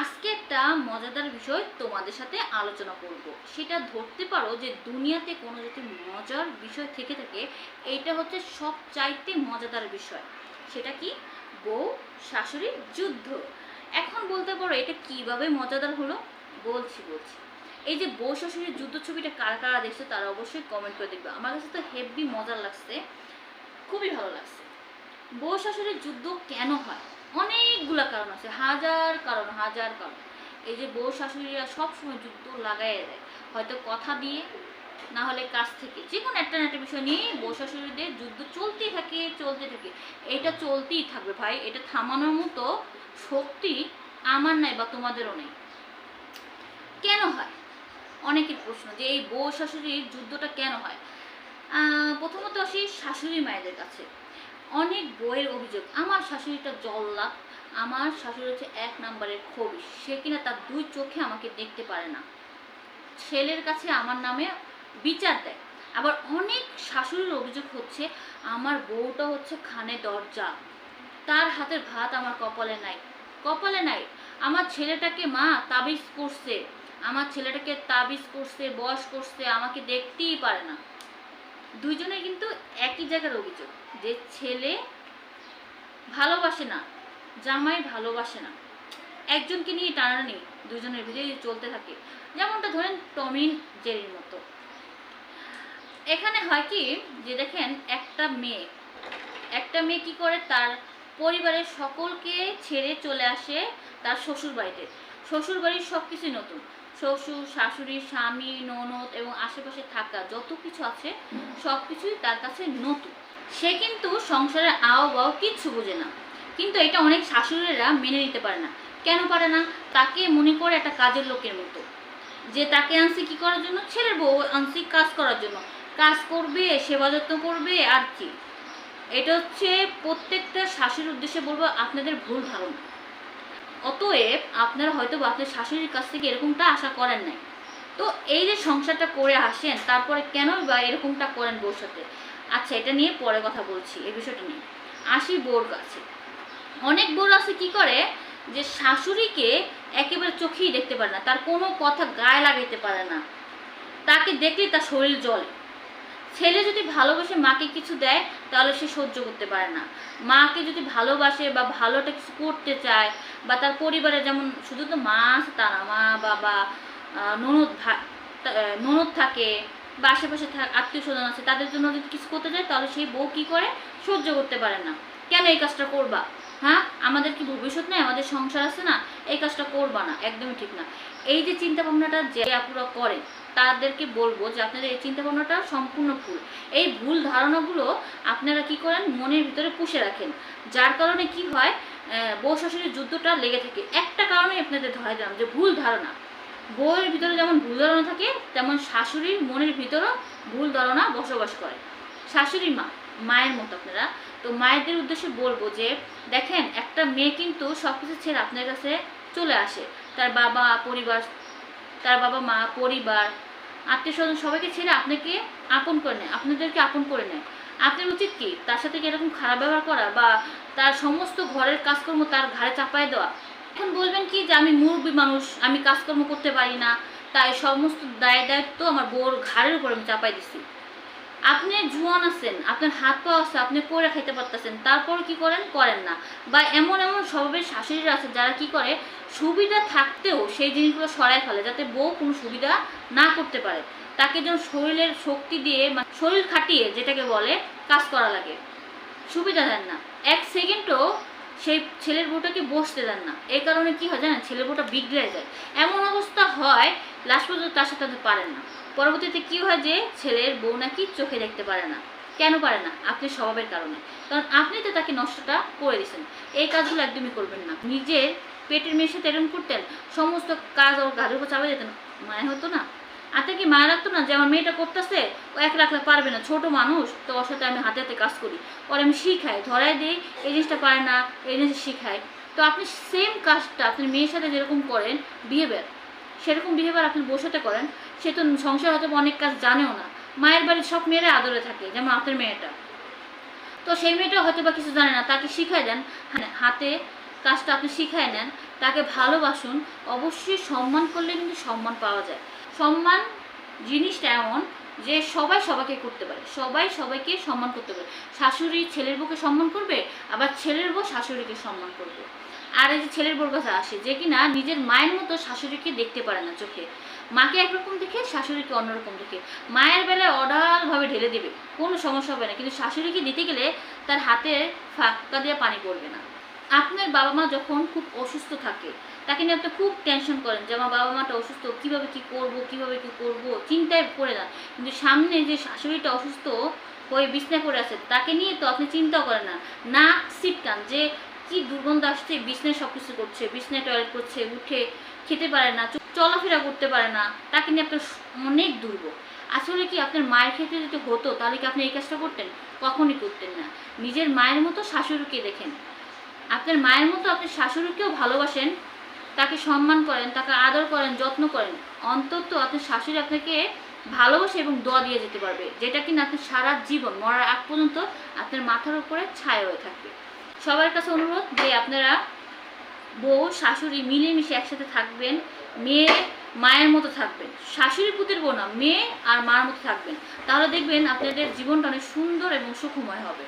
আজকে একটা মজাদার বিষয় তোমাদের সাথে আলোচনা করব। সেটা ধরতে পারো যে দুনিয়াতে কোনো যদি মজার বিষয় থেকে থাকে এইটা হচ্ছে সব চাইতে মজাদার বিষয়। সেটা কি? বউ শাশুড়ির যুদ্ধ। এখন বলতে পারো এটা কীভাবে মজাদার হলো? বলছি বলছি। এই যে বউ শাশুড়ির যুদ্ধ ছবিটা কারা কারা দেখছে তারা অবশ্যই কমেন্ট করে দেখবে। আমার কাছে তো হেভি মজার লাগছে। খুবই ভালো লাগছে। বউ শাশুড়ির যুদ্ধ কেন হয়? অনেকগুলা কারণ আছে, হাজার কারণ হাজার কারণ। এই যে বউ শাশুড়িরা সবসময় যুদ্ধ লাগাই দেয়, হয়তো কথা দিয়ে, না হলে কাছ থেকে। যে কোনো একটা না একটা বিষয় নিয়ে বউ শাশুড়িদের যুদ্ধ চলতেই থাকে চলতে থাকে। এটা চলতেই থাকবে ভাই, এটা থামানোর মতো শক্তি আমার নাই বা তোমাদেরও নেই। কেন হয়? অনেকের প্রশ্ন যে এই বউ শাশুড়ির যুদ্ধটা কেন হয়? প্রথমত আসি শাশুড়ি মায়েদের কাছে। অনেক বইয়ের অভিযোগ। আমার শাশুড়িটা জল্লা, আমার শাশুড়ি হচ্ছে এক নম্বরের খবি সে কিনা তার দুই চোখে আমাকে দেখতে পারে না। ছেলের কাছে আমার নামে বিচার দেয়। আবার অনেক শাশুড়ির অভিযোগ হচ্ছে, আমার বউটা হচ্ছে খানে দরজা। তার হাতের ভাত আমার কপালে নাই। কপালে নাই। আমার ছেলেটাকে মা তাবিজ করছে। আমার ছেলেটাকে তাবিজ করছে, বয়স করছে, আমাকে দেখতেই পারে না। দুইজনে কিন্তু একই জায়গার অভিযোগ যে ছেলে ভালোবাসে না, জামাই ভালোবাসে না। একজনকে নিয়ে টানা টানাটানি দুজনের ভিতরে চলতে থাকে। যেমনটা ধরেন টমিন জেরির মতো। এখানে হয় কি যে দেখেন একটা মেয়ে একটা মেয়ে কি করে তার পরিবারের সকলকে ছেড়ে চলে আসে তার শ্বশুর বাড়িতে শ্বশুর বাড়ির সব কিছুই নতুন। শ্বশুর, শাশুড়ি, স্বামী, ননদ এবং আশেপাশে থাকা যত কিছু আছে সব কিছুই তার কাছে নতুন। সে কিন্তু সংসারের আও বাও কিচ্ছু বোঝে না। কিন্তু এটা অনেক শাশুড়িরা মেনে নিতে পারে না। কেন পারে না? তাকে মনে করে একটা কাজের লোকের মতো। যে তাকে আনছি কি করার জন্য? ছেলের বউ আনছি কাজ করার জন্য। কাজ করবে, সেবা যত্ন করবে, আর কি? এটা হচ্ছে প্রত্যেকটা শাশুড়ির উদ্দেশ্যে বলব, আপনাদের ভুল ধারণা। অতএব আপনারা হয়তো বা আপনার শাশুড়ির কাছ থেকে এরকমটা আশা করেন নাই। তো এই যে সংসারটা করে আসেন, তারপরে কেন বা এরকমটা করেন বউর সাথে? আচ্ছা এটা নিয়ে পরে কথা বলছি, এই বিষয়টা নিয়ে। আসি বোর কাছে। অনেক বোর আছে কি করে? যে শাশুড়িকে একেবারে চোখেই দেখতে পারে না, তার কোনো কথা গায়ে লাগাইতে পারে না। তাকে দেখলেই তার শরীর জ্বলে। ছেলে যদি ভালোবেসে মাকে কিছু দেয়, তাহলে সে সহ্য করতে পারে না। মাকে যদি ভালোবাসে বা ভালোটা কিছু করতে চায়, বা তার পরিবারে যেমন শুধু তো মা আছে তা না মা, বাবা ননদ ভা- ননদ থাকে, বা আশেপাশে আত্মীয় স্বজন আছে, তাদের জন্য যদি কিছু করতে যায় তাহলে সেই বউ কী করে? সহ্য করতে পারে না। কেন এই কাজটা করবা? হ্যাঁ আমাদের কি ভবিষ্যৎ নেই? আমাদের সংসার আছে না, এই কাজটা করবা না, একদমই ঠিক না। এই যে চিন্তা ভাবনাটা যে আপুরা করেন, তাদেরকে বলব যে আপনাদের এই চিন্তা ভাবনাটা সম্পূর্ণ ভুল। এই ভুল ধারণাগুলো আপনারা কি করেন? মনের ভিতরে পুষে রাখেন। যার কারণে কি হয় বউ শাশুড়ির যুদ্ধটা লেগে থাকে। একটা কারণে আপনাদের ধরা দিলাম যে ভুল ধারণা। বউয়ের ভিতরে যেমন ভুল ধারণা থাকে, তেমন শাশুড়ির মনের ভিতরেও ভুল ধারণা বসবাস করে। শাশুড়ি মা মায়ের মতো আপনারা। তো মায়েদের উদ্দেশ্যে বলব যে, দেখেন, একটা মেয়ে কিন্তু সব কিছু ছেড়ে আপনার কাছে চলে আসে। তার বাবা, পরিবার, তার বাবা মা, পরিবার, আত্মীয় স্বজন সবাইকে ছেড়ে আপনাকে আপন করে নেয়, আপনাদেরকে আপন করে নেয়। আপনার উচিত কি? তার সাথে কি এরকম খারাপ ব্যবহার করা বা তার সমস্ত ঘরের কাজকর্ম তার ঘাড়ে চাপায় দেওয়া? এখন বলবেন কি যে, আমি মুরব্বী মানুষ, আমি কাজকর্ম করতে পারি না। তাই সমস্ত দায় দায়িত্ব আমার বউর ঘাড়ের উপর আমি চাপাই দিছি আপনি জুয়ান আছেন, আপনার হাত পা আছে, আপনি পরে খাইতে পারতেছেন তারপর কি করেন? করেন না। বা এমন এমন স্বভাবের শাশুড়িরা আছে যারা কি করে? সুবিধা থাকতেও সেই জিনিসগুলো সরায় ফেলে যাতে বউ কোনো সুবিধা না করতে পারে। তাকে যেন শরীরের শক্তি দিয়ে শরীর খাটিয়ে যেটাকে বলে, কাজ করা লাগে। সুবিধা দেন না। এক সেকেন্ডও সেই ছেলের বউটাকে বসতে দেন না। এই কারণে কি হয় জানেন? ছেলের বউটা বিগড়ে যায়। এমন অবস্থা হয় লাস্ট পর্যন্ত তার সাথে পারেন না। পরবর্তীতে কি হয় যে ছেলের বউ নাকি চোখে দেখতে পারে না? কেন পারে না? আপনি স্বভাবের কারণে। কারণ আপনি তো তাকে নষ্টটা করে দিয়েছেন। এই কাজগুলো একদমই করবেন না। নিজের পেটের মেয়ের সাথে এরকম করতেন, সমস্ত কাজ ওর গাড়ির উপর চাপা দিতেন, মায় হতো না? আপনি কি মায়া রাখতো না যে আমার মেয়েটা করতেছে? ও এক রাখলে পারবে না। ছোট মানুষ, তো ওর সাথে আমি হাতে হাতে কাজ করি। ওর আমি শিখাই ধরাই দিই, এই জিনিসটা পারে না, এই জিনিসটা শিখাই তো আপনি সেম কাজটা আপনি মেয়ের সাথে যেরকম করেন বিহেভিয়ার সেরকম বিহেভিয়ার আপনি বসাতে করেন সে তো সংসার হয়তো অনেক কাজ জানেও না। মায়ের বাড়ির সব মেয়েরা আদরে থাকে যেমন আপনার মেয়েটা। তো সেই মেয়েটা হয়তো বা কিছু জানে না তাকে শিখায় দেন। হ্যাঁ, হাতে কাজটা আপনি শিখায় নেন তাকে ভালোবাসুন অবশ্যই সম্মান করলে কিন্তু সম্মান পাওয়া যায়। সম্মান জিনিসটা এমন যে সবাই সবাইকে করতে পারে, সবাই সবাইকে সম্মান করতে পারে। শাশুড়ি ছেলের বউকে সম্মান করবে, আবার ছেলের বউ শাশুড়িকে সম্মান করবে। আর এই যে ছেলের বউর কাছে আসে যে কিনা নিজের মায়ের মতো শাশুড়িকে দেখতে পারে না চোখে। মাকে একরকম দেখে, শাশুড়িকে অন্যরকম দেখে। মায়ের বেলায় অডালভাবে ঢেলে দেবে, কোনো সমস্যা হবে না। কিন্তু শাশুড়িকে দিতে গেলে তার হাতে ফাঁকা দিয়ে পানি পড়বে না। আপনার বাবা মা যখন খুব অসুস্থ থাকে তাকে নিয়ে আপনি খুব টেনশন করেন যে আমার বাবা মাটা অসুস্থ, কীভাবে কি করব, কীভাবে কি করব, চিন্তায় পড়ে যান কিন্তু সামনে যে শাশুড়িটা অসুস্থ হয়ে বিছনায় পড়ে আছে, তাকে নিয়ে তো আপনি চিন্তাও করেন না। নাক সিটকান যে কি দুর্গন্ধ আসছে, বিছনায় সব কিছু করছে, বিছনায় টয়লেট করছে, উঠে খেতে পারে না চলাফেরা করতে পারে না, তাকে নিয়ে আপনার অনেক দুর্বল আসলে কি আপনার মায়ের ক্ষেত্রে যদি হতো, তাহলে কি আপনি এই কাজটা করতেন? কখনই করতেন না। নিজের মায়ের মতো শাশুড়িকে দেখেন। আপনার মায়ের মতো আপনি শাশুড়িকেও ভালোবাসেন তাকে সম্মান করেন, তাকে আদর করেন, যত্ন করেন। অন্তত আপনার শাশুড়ি আপনাকে ভালোবাসে এবং দোয়া দিয়ে যেতে পারবে, যেটা কিনা আপনি সারা জীবন, মরার আগ পর্যন্ত আপনার মাথার উপরে ছায়া হয়ে থাকবে। সবার কাছে অনুরোধ যে আপনারা বউ, শাশুড়ি মিলেমিশে একসাথে থাকবেন, মেয়ে মায়ের মতো থাকবেন। শাশুড়ি পুতের বোনা মেয়ে আর মার মতো থাকবেন। তাহলে দেখবেন আপনাদের জীবনটা অনেক সুন্দর এবং সুখময় হবে।